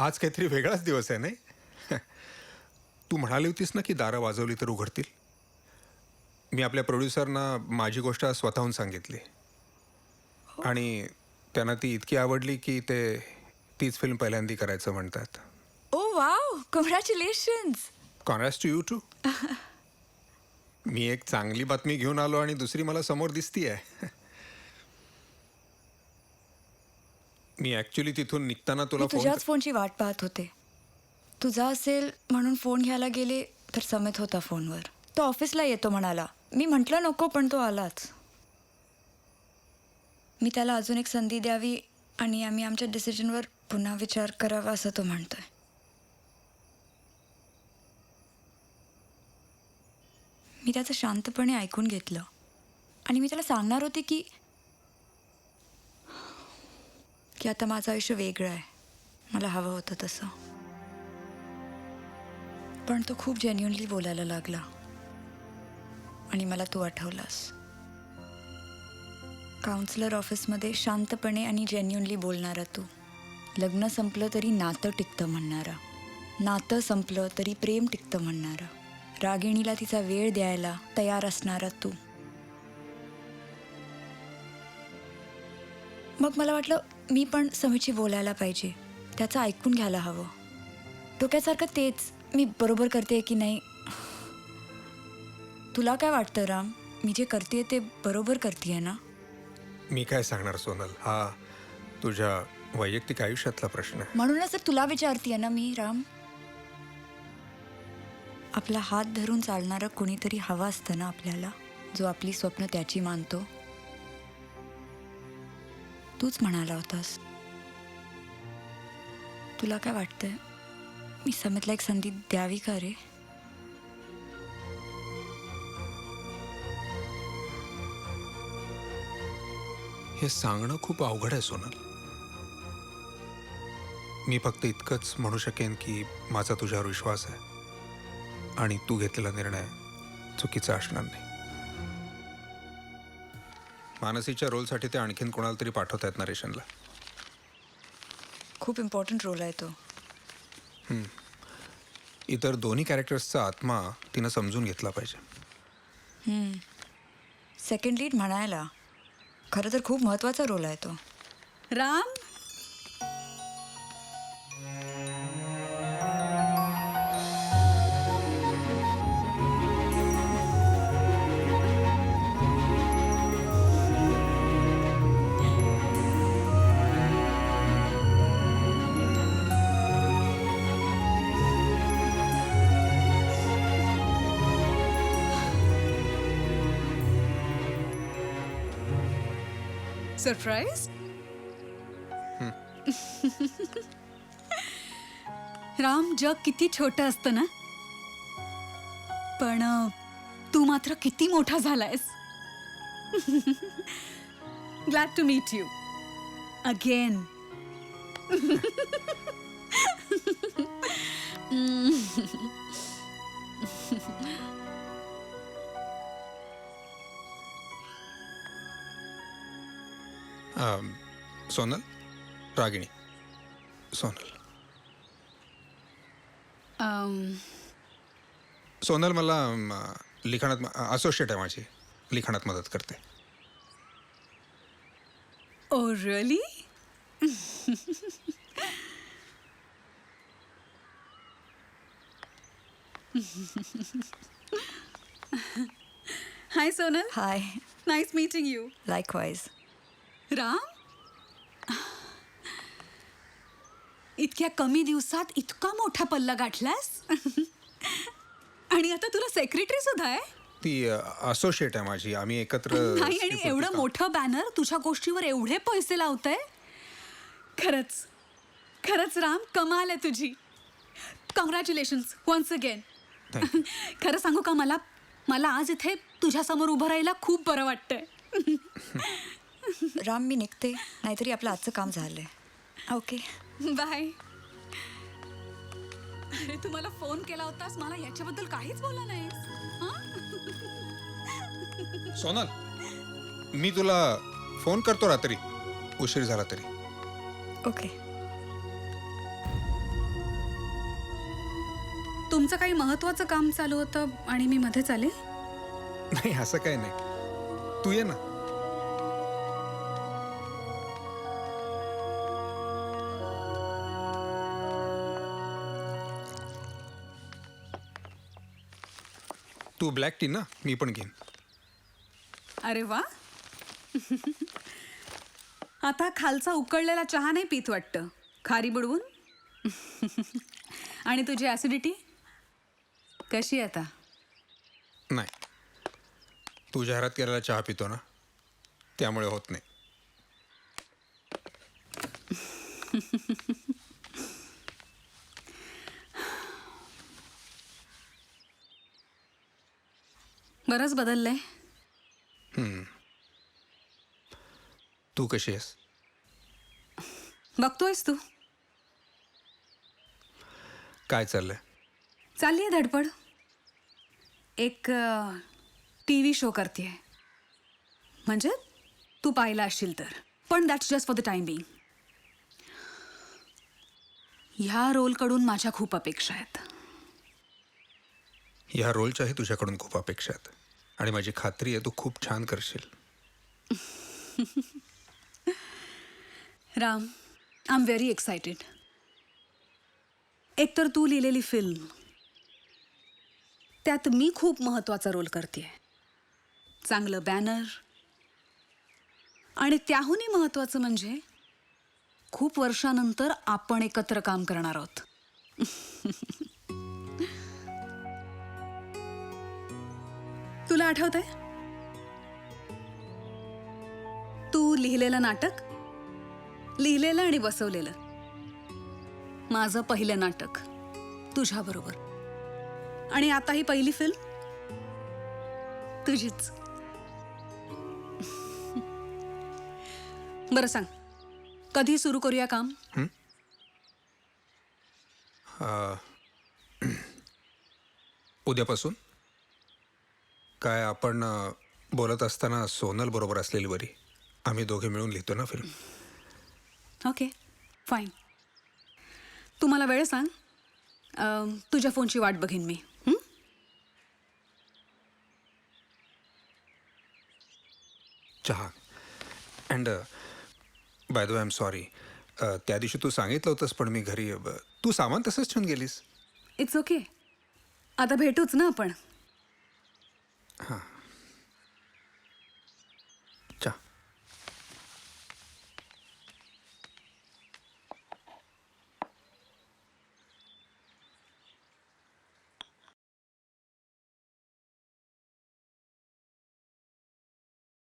आज काहीतरी वेगळाच दिवस आहे नाही? तू म्हणाली होतीस ना की दारं वाजवली तर उघडतील. मी आपल्या प्रोड्युसरना माझी गोष्ट स्वतःहून सांगितली. आणि त्यांना ती इतकी आवडली की ते तीच फिल्म पहिल्यांदी करायचं म्हणतात. Oh wow! कॉंग्रॅच्युलेशन्स कॉनॅस टू यू टू मी एक चांगली बातमी घेऊन आलो आणि दुसरी मला समोर दिसती आहे मी ॲक्च्युली तिथून निघताना तुला मी फोन तुझ्याच फोनची वाट पाहत होते. तुझा असेल म्हणून फोन घ्यायला गेले तर समेत होता फोनवर तो ऑफिसला येतो म्हणाला. मी म्हटलं नको पण तो आलाच. मी त्याला अजून एक संधी द्यावी आणि आम्ही आमच्या डिसिजनवर पुन्हा विचार करावा असं तो म्हणतोय. मी त्याचं शांतपणे ऐकून घेतलं. आणि मी त्याला सांगणार होते की की आता माझं आयुष्य वेगळं आहे. मला हवं होतं तसं. पण तो खूप जेन्युनली बोलायला लागला. आणि मला तू आठवलास. काउन्सिलर ऑफिसमध्ये शांतपणे आणि जेन्युनली बोलणारा तू. लग्न संपलं तरी नातं टिकतं म्हणणारा. नातं संपलं तरी प्रेम टिकतं म्हणणारा. रागिणीला तिचा वेळ द्यायला तयार असणारा तू. मग मला वाटलं मी पण समीची बोलायला पाहिजे. त्याचं ऐकून घ्यायला हवं. डोक्यासारखं तेच मी बरोबर करते की नाही? तुला काय वाटतं राम? मी जे करते ते बरोबर करते ना? मी काय सांगणार सोनल? हा तुझ्या वैयक्तिक आयुष्यातला प्रश्न आहे. म्हणूनच तर तुला विचारतीये ना मी राम? आपला हात धरून चालणारं कुणीतरी हवा असतं ना आपल्याला? जो आपली स्वप्न त्याची मानतो. तूच म्हणाला होतास. तुला काय वाटतंय? मी समितला एक संधी द्यावी का रे? हे सांगणं खूप अवघड आहे सोनल. मी फक्त इतकंच म्हणू शकेन की माझा तुझ्यावर विश्वास आहे आणि तू घेतलेला निर्णय चुकीचा असणार नाही. मानसीच्या रोलसाठी ते आणखीन कोणाला तरी पाठवता येत नरेशनला खूप इम्पॉर्टंट रोल आहे तो. इतर दोन्ही कॅरेक्टर्सचा आत्मा तिनं समजून घेतला पाहिजे. सेकंड लीड म्हणायला खरं तर खूप महत्त्वाचा रोल आहे तो. राम? सरप्राईज राम जग किती छोटं असतं ना? पण अ, तू मात्र किती मोठा झालायस. Glad to meet you again um, Sonal Ragini Sonal Sonal मला अम, लिखाणात असोशिएट आहे माझी. लिखाणात मदत करते. ओ really hi Sonal hi nice meeting you likewise Ram? इतक्या कमी दिवसात इतका मोठा पल्ला गाठलास? आणि आता तुला सेक्रेटरी सुद्धा आहे? ती असोशिएट आहे माझी. आम्ही एकत्र नाही आणि एवढं मोठं बॅनर तुझ्या गोष्टीवर एवढे पैसे लावतंय? खरंच खरंच राम कमाल आहे तुझी. Congratulations once again Thank. खरं सांगू का मला मला आज इथे तुझ्यासमोर उभं राहायला खूप बरं वाटतंय. राम मी निघते. नाहीतरी आपलं आजचं काम झालंय. ओके. बाय. अरे तू मला फोन केला होतास? मला याच्याबद्दल काहीच बोलला नाहीस. हं? सोनल मी तुला फोन करतो रात्री. उशीर झाला तरी. ओके. तुमचं काही महत्वाचं काम चालू होतं आणि मी मध्येच आले? नाही असं काय नाही. तू ये ना. तू ब्लॅक टी ना मी पण घेईन. अरे वा. आता खालचा उकळलेला चहा नाही पित वाटतं. खारी बुडवून? आणि तुझी ॲसिडिटी कशी आता? नाही. तू जाहिरात केलेला चहा पितो ना त्यामुळे होत नाही. बरंच बदललंय. तू कशी आहेस? बघतोयस तू. काय चाललंय? चालली आहे धडपड. एक टी व्ही शो करते म्हणजे तू पाहिला असशील तर. पण that's just for the time being ह्या रोलकडून माझ्या खूप अपेक्षा आहेत. ह्या रोलच्याही तुझ्याकडून खूप अपेक्षा आहेत. आणि माझी खात्री आहे तू खूप छान करशील. Ram I am very excited एकतर तू लिहिलेली फिल्म त्यात मी खूप महत्त्वाचा रोल करते चांगलं बॅनर आणि त्याहूनही महत्त्वाचं म्हणजे खूप वर्षानंतर आपण एकत्र काम करणार आहोत. तुला आठवत आहे तू लिहिलेलं नाटक लिहिलेलं आणि बसवलेलं. माझं पहिलं नाटक तुझ्याबरोबर. आणि आता ही पहिली फिल्म तुझीच. बरं सांग कधी सुरू करूया काम? उद्यापासून? काय आपण अ, बोलत असताना सोनल बरोबर असलेली बरी आम्ही दोघे मिळून लिहितो ना फिल्म. Okay fine. तू मला वेळ सांग. तुझ्या फोनची वाट बघीन मी. हं? चहा. And by the way am sorry त्या दिवशी तू सांगितलं होतंस पण मी घरी अ, तू सामान तसंच ठेवून गेलीस. इट्स ओके आता भेटूच ना आपण.